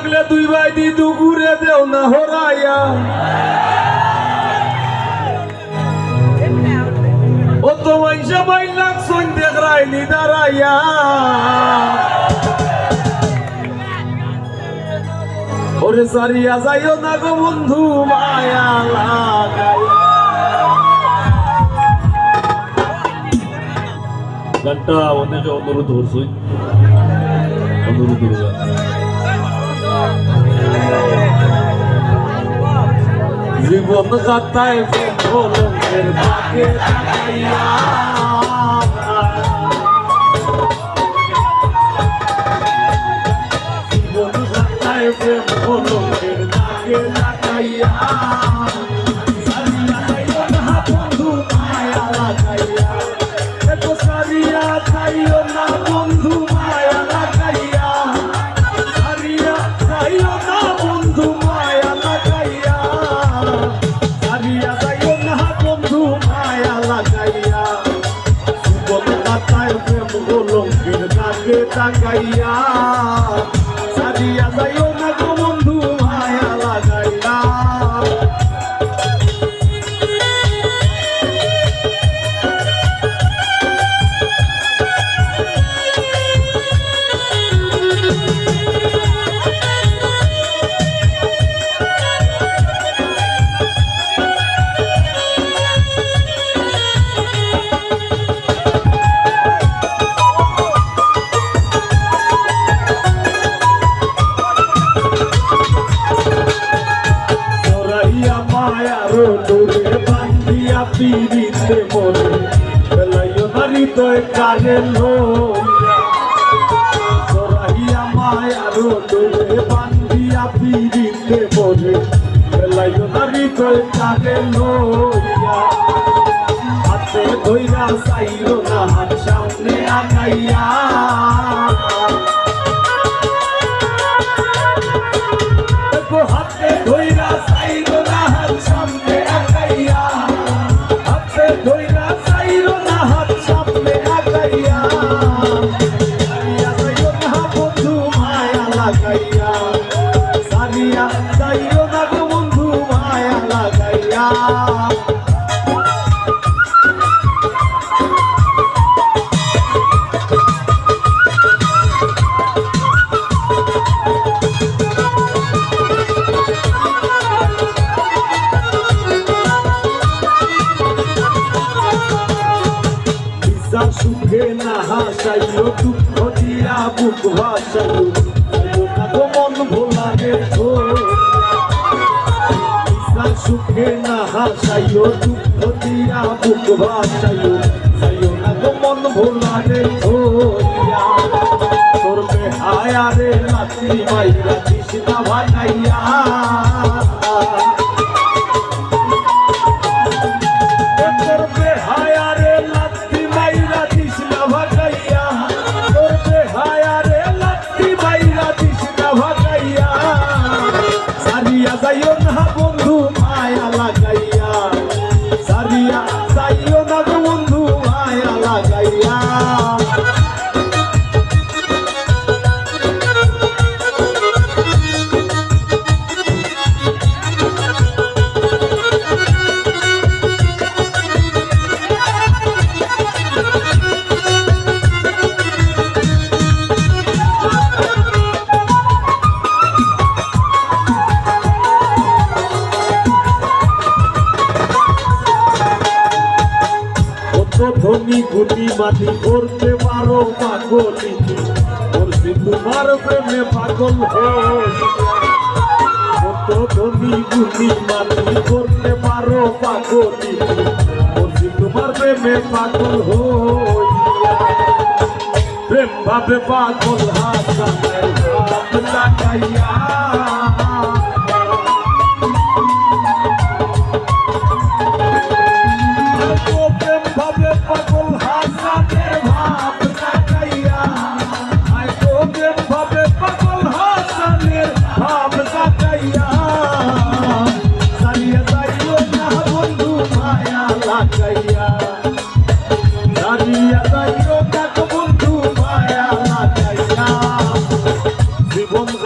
লাগলে দুই ভাই দি দুপুরে দেও না হরাইয়া। ও তো মাইসা মাই লাগছন দেখ রাইনি দাঁড়াইয়া। ওরে সারিয়া যাইও না গো বন্ধু, মায়া লাগাইয়া। গানটা আমাদের অনুরোধ করছই অনুরোধ করবে জীবন কাটায় কলমের দাগে তাকাইয়া গোলঙ্কের দাগে তাকাইয়া? সারিয়া যাইও পিড়িতে মরে বেলাইও নারী তয় কানে লইয়া। সরাইয়া মায়ার ডোরে বান্ধিয়া পিড়িতে মরে বেলাইও নারী তয় কানে লইয়া। হাতে ধইরা চাইলো না হাত সামনে আগাইয়া। দেখো হাতে ধইরা না হাসাইও দুঃখ দিয়া বুক ভাসাইও মন ভোলা বিশা সুখে না হাসাইও দুঃখ দিয়া বুক ভাসাইও যাইও না গো মন ভোলা রে তোর বেহায়া রে লাতি মাইরা কৃষ্ণা ভাগাইয়া বন্ধু মায়া লাগাইয়া কত ধনী গুটি মাটি করতে পারো পাগলি করছি তোমার প্রেমে পাগল কত ধনী গুটি মাটি করতে পারো পাগলি করছি তোমার প্রেমে পাগল হইয়া প্রেম ভাবে পাগল হাসা লাগাইয়া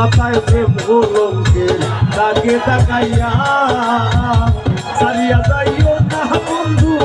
পাতায় প্রেম গোলকে দাগে তাকাইয়া সারিয়া যাইও না বন্ধু।